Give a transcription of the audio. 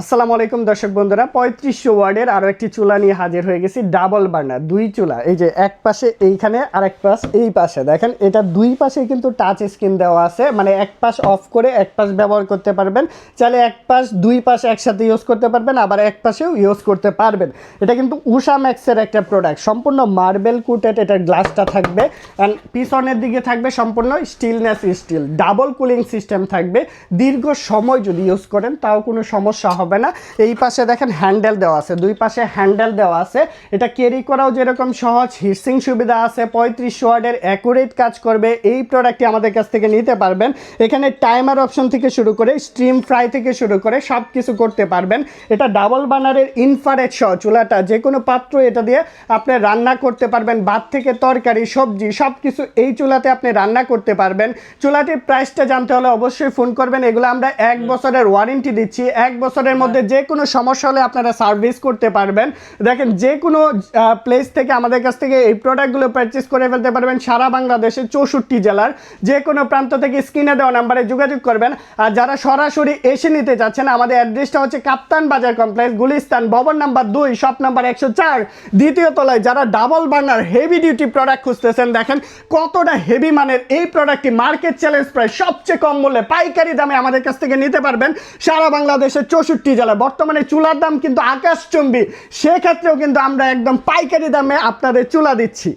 আসসালামু আলাইকুম দর্শক বন্ধুরা, পঁয়ত্রিশশো ওয়ার্ডের আরও একটি চুলা নিয়ে হাজির হয়ে গেছি, ডাবল বার্নার, দুই চুলা। এই যে এক পাশে এইখানে আর এক পাশ এই পাশে। দেখেন, এটা দুই পাশে কিন্তু টাচ স্ক্রিন দেওয়া আছে মানে এক পাশ অফ করে এক পাশ ব্যবহার করতে পারবেন। চাইলে এক পাশ, দুই পাশে একসাথে ইউজ করতে পারবেন, আবার এক পাশেও ইউজ করতে পারবেন। এটা কিন্তু উষা ম্যাক্সের একটা প্রোডাক্ট সম্পূর্ণ মার্বেল কুটেড এটার গ্লাসটা থাকবে। অ্যান্ড পিছনের দিকে থাকবে সম্পূর্ণ stainless steel double cooling system থাকবে। দীর্ঘ সময় যদি ইউজ করেন, তাও কোনো সমস্যা হবে না। এই পাশে দেখেন হ্যান্ডেল দেওয়া আছে, দুই পাশে হ্যান্ডেল দেওয়া আছে। এটা ক্যারি করাও যেরকম সহজ হিটসিং সুবিধা আছে, পঁয়ত্রিশ ওয়ার্ডের অ্যাকুরেট কাজ করবে, এই প্রোডাক্টটি আমাদের কাছ থেকে নিতে পারবেন। এখানে টাইমার অপশন থেকে শুরু করে স্ট্রিম ফ্রাই থেকে শুরু করে সব কিছু করতে পারবেন। এটা ডাবল বানারের ইনফারেট সহ, চুলাটা যে কোনো পাত্র এটা দিয়ে আপনি রান্না করতে পারবেন, ভাত থেকে তরকারি, সবজি সব কিছু এই চুলাতে আপনি রান্না করতে পারবেন। চুলাটির প্রাইসটা জানতে হলে অবশ্যই ফোন করবেন। এগুলো আমরা এক বছরের ওয়ারেন্টি দিচ্ছি। এক বছরের মধ্যে যে কোনো সমস্যা হলে আপনারা সার্ভিস করতে পারবেন। দেখেন, যে কোনো প্লেস থেকে আমাদের কাছ থেকে এই প্রোডাক্টগুলো পারচেস করে ফেলতে পারবেন সারা বাংলাদেশের চৌষট্টি জেলার। যে কোনো প্রান্ত থেকে স্ক্রিনে দেওয়া নাম্বারে যোগাযোগ করবেন। আর যারা সরাসরি এসে নিতে চাচ্ছেন, আমাদের অ্যাড্রেসটা হচ্ছে কাপ্তান বাজার কমপ্লেক্স গুলিস্তান, ভবন নাম্বার দুই শপ নাম্বার একশো চার, দ্বিতীয় তলায় যারা double burner heavy duty product খুঁজতেছেন, দেখেন কতটা হেভি মানের এই প্রোডাক্টটি মার্কেট চ্যালেঞ্জ প্রায় সবচেয়ে কম মূল্যে পাইকারি দামে আমাদের কাছ থেকে নিতে পারবেন। সারা বাংলাদেশের চৌষট্টি জেলায় বর্তমানে চুলার দাম কিন্তু আকাশচম্বী। সেক্ষেত্রেও কিন্তু আমরা একদম পাইকারি দামে আপনাদের চুলা দিচ্ছি।